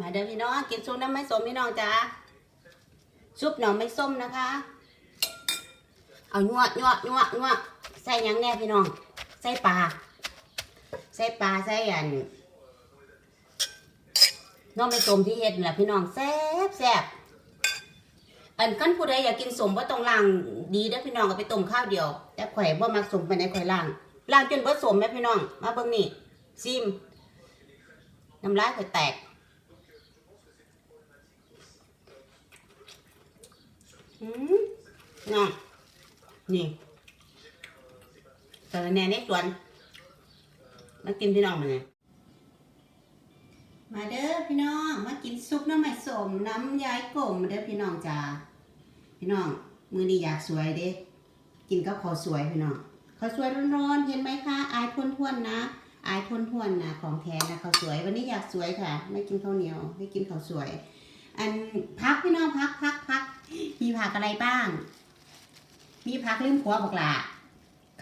มาเด้อพี่น้องกินซุปน้ำไม่ส้มพี่น้องจ้าซุปหน่อไม่ส้มนะคะ เอายั่วยั่วยั่วยั่วใส่ยังแน่พี่น้อง ใส่ปลา ใส่ปลาใส่อันน้องไม่ส้มที่เฮ็ดแหละพี่น้องแซ่บแซ่บอันกันผู้ใดอยากกินสมว่าต้องล้างดีเด้อพี่น้องก็ไปต้มข้าวเดียว แต่ข่อยบ่มักสมไปไหนข่อยล้างล้างจนเบิดสมแม่พี่น้อง มาเบิ่งนี่ซิมน้ำลายข่อยแตก อืม น่ะนี่แต่ละแหน่ในสวนมากินพี่น้องมาเนี่ยมาเด้อพี่น้องมากินซุปน้ำมันสมน้ำยายกลมมาเด้อพี่น้องจ้าพี่น้องมือนี้อยากสวยเด้กินกับข้าวสวยพี่น้องข้าวสวยร้อนๆเห็นไหมคะอายทวนๆนะอายทวนๆนะของแท้นะข้าสวย วันนี้อยากสวยค่ะ ไม่กินข้าวเหนียวไม่กินข้าวสวย อันพักพี่น้องพักพักพัก มีผักอะไรบ้าง มีผักลืมขัวบอกละ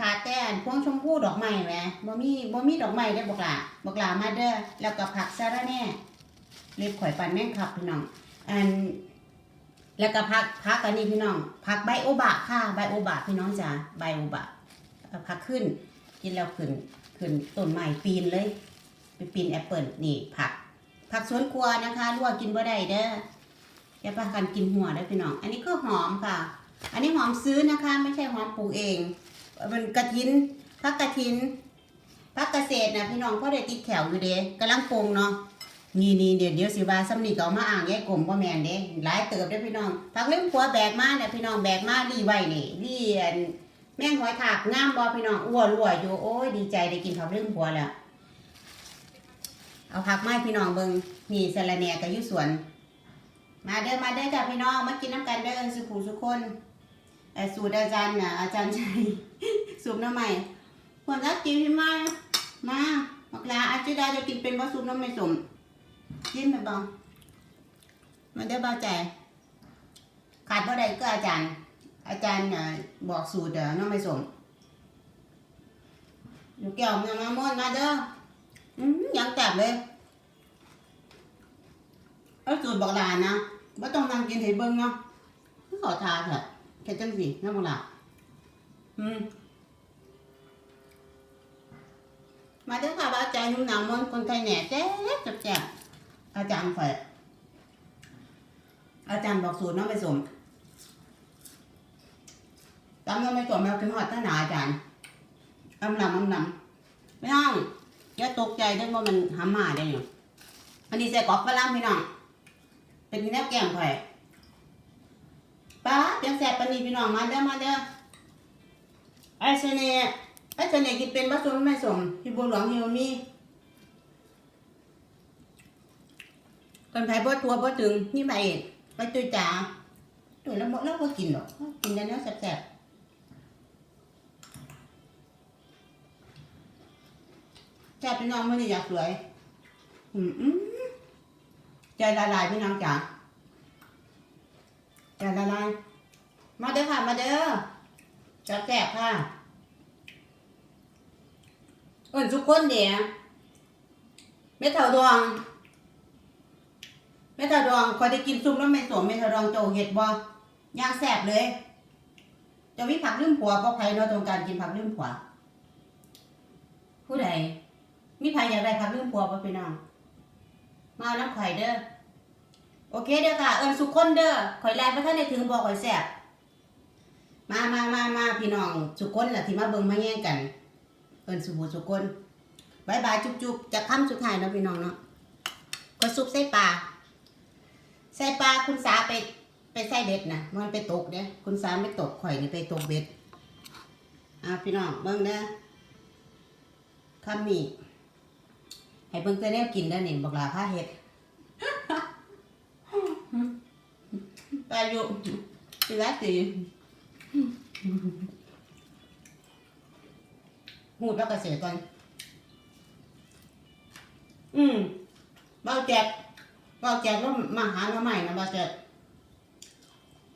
ขาดแต่อันพวงชมพู่ดอกไม้ไหมบ่มีบ่มีดอกไม้ได้บอกละบอกละมาเด้อแล้วก็ผักสะระแน่เล็บข่อยปันแม่งครับพี่น้องอันแล้วก็ผักผักอันนี้พี่น้องผักใบโอบะค่ะใบโอบะพี่น้องจ้าใบโอบะเอาผักขึ้นกินแล้วขึ้นขึ้นต้นไม้ปีนเลยไปปีนแอปเปิลนี่ผักผักสวนครัวนะคะลวกกินบ่ได้เด้อ อย่าพากันกินหัวได้พี่น้อง อันนี้ก็หอมค่ะ อันนี้หอมซื้อนะคะ ไม่ใช่หอมปลูกเองมันกระถินพักกระถินพักเกษตรนะพี่น้องพ่อได้ติดแถวอยู่เด้กำลังปรุงเนาะนี่นี่เดี๋ยวเดี๋ยวสิว่าซ้ำนีก็เอามาอ่างแยกกลมบ่แมนเด้หลายเติบเด้พี่น้องพักเล่มขัวแบกมาเนี่ยพี่น้องแบกมารีไว้นี่รีอันแม่งหอยถากงามบ่พี่น้องอ้วนรวยอยู่โอ้ยดีใจได้กินผักเล่มขัวแล้วเอาผักไม้พี่น้องเบิงนี่สะระแหน่ก็อยู่สวน มาเด้อมาเด้อจ้ะพี่น้องมากินน้ำกันเด้อสุขุสุคนสูตรอาจารย์น่ะอาจารย์ชัยสูบน้ำใหม่คนรักกินพี่มามาบักลาอาจิดาจะกินเป็นบ่สูบน้ำไม่สมกินไปบ้างมาเด้อบ่าใจขาดบ่ได้ก็อาจารย์ อาจารย์น่ะบอกสูตรน้ำไม่สมอยู่แก้วมามาม่วนมาเด้ออืมยังจับเลย เอาสูตรบอกหลานนะว่าต้องนั่งกินให้เบิ่งเนาะคือขอทาเถอะแค่จังสิน้ำบอกหลานอืมมาเด้อค่ะว่าอาจารย์นุ่มหนาวมนคนไทยแหน่แจ๊บจับแจ๊บอาจารย์ข่อยอาจารย์บอกสูตรน้องไปสมตำน้องไปสมแล้วถึงหอดท่าหนาอาจารย์อำลำอำลำไม่ต้องอย่าตกใจเด้อว่ามันหามาได้อยู่อันนี้ใส่กรอกฝรั่งพี่น้อง เป็นแนวแกงไข่ป้าเตรียมแสบปนีพี่น้องมาเด้อมาเด้อไอ้เสน่ห์ไอ้เสน่ห์กินเป็นผสมไม่สมพี่บัวหลวงเฮียวมีคนไทยบ่ทัวบ่ถึงนี่ไปไปตุยจ๋าตุยแล้วบ่แล้วบ่กินหรอกกินแต่เนื้อแซ่บๆแซ่บพี่น้องไม่ได้อยากสวยอืม ใจละลายพี่น้องจ๋าใจละลายมาเด้อค่ะ มาเด้อจับแจกค่ะเอินทุกคนเดี๋ยเม็ดเถาดวงเม็ดเถาดวงคอยได้กินซุปแล้วไม่สวมเม็ดเถาดวงโจเห็ดบ่ย่างแสบเลย จะวิผักลืมผัวก็ใครเนาะตรงการกินผักลืมผัว ผู้ใดมีใครอยากได้ผักลืมผัวป่ะพี่น้องมาน้ำข่เด้อ โอเคเด้อค่ะ เอิญสุกคนเด้อข่อยไล่พระท่านได้ถึงบอกข่อยแซ่บมามามามาพี่น้อง สุกคนล่ะที่มาเบิ่งมาแย่งกัน เอิญสุบูสุกคนบายบายจุ๊บจุ๊บจะค่ำสุดท้ายเนาะพี่น้องเนาะก็ซุปใส่ปลาใส่ปลาคุณสาไปไปใส่เบ็ดนะมันไปตกเด้อคุณสาไม่ตกข่อยนี่ไปตกเบ็ดอะพี่น้องเบิ่งเด้อคำนี้ให้เบิ่งแต่แนวกินได้อนี่บอกลาผ้าเฮ็ด Tài dụng Thì lát thì Hụt bác cà sẻ con Ừ Bao chẹt Bao chẹt nó mà há nó mày là bao chẹt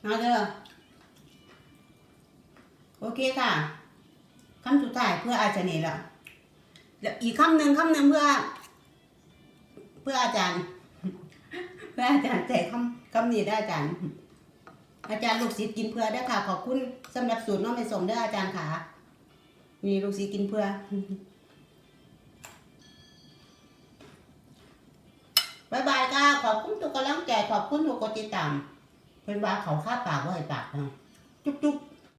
Nói chưa โอเคค่ะคำสุดท้ายเพื่ออาจารย์นี่ละอีกคำหนึ่งคำหนึ่งเพื่อ เพื่ออาจารย์ เพื่ออาจารย์แจกคำคำนี้ได้อาจารย์ อาจารย์ลูกศิษย์กินเพื่อได้ค่ะ ขอบคุณสำหรับสูตรน้องไม่สมเด้ออาจารย์ค่ะมีลูกศิษย์กินเพื่อบายบายค่ะ ขอบคุณทุกกำลังใจขอบคุณทุกกดติดตามเพิ่นว่าเขาค่าปากว่าให้ปากนะจุ๊บจุ๊บ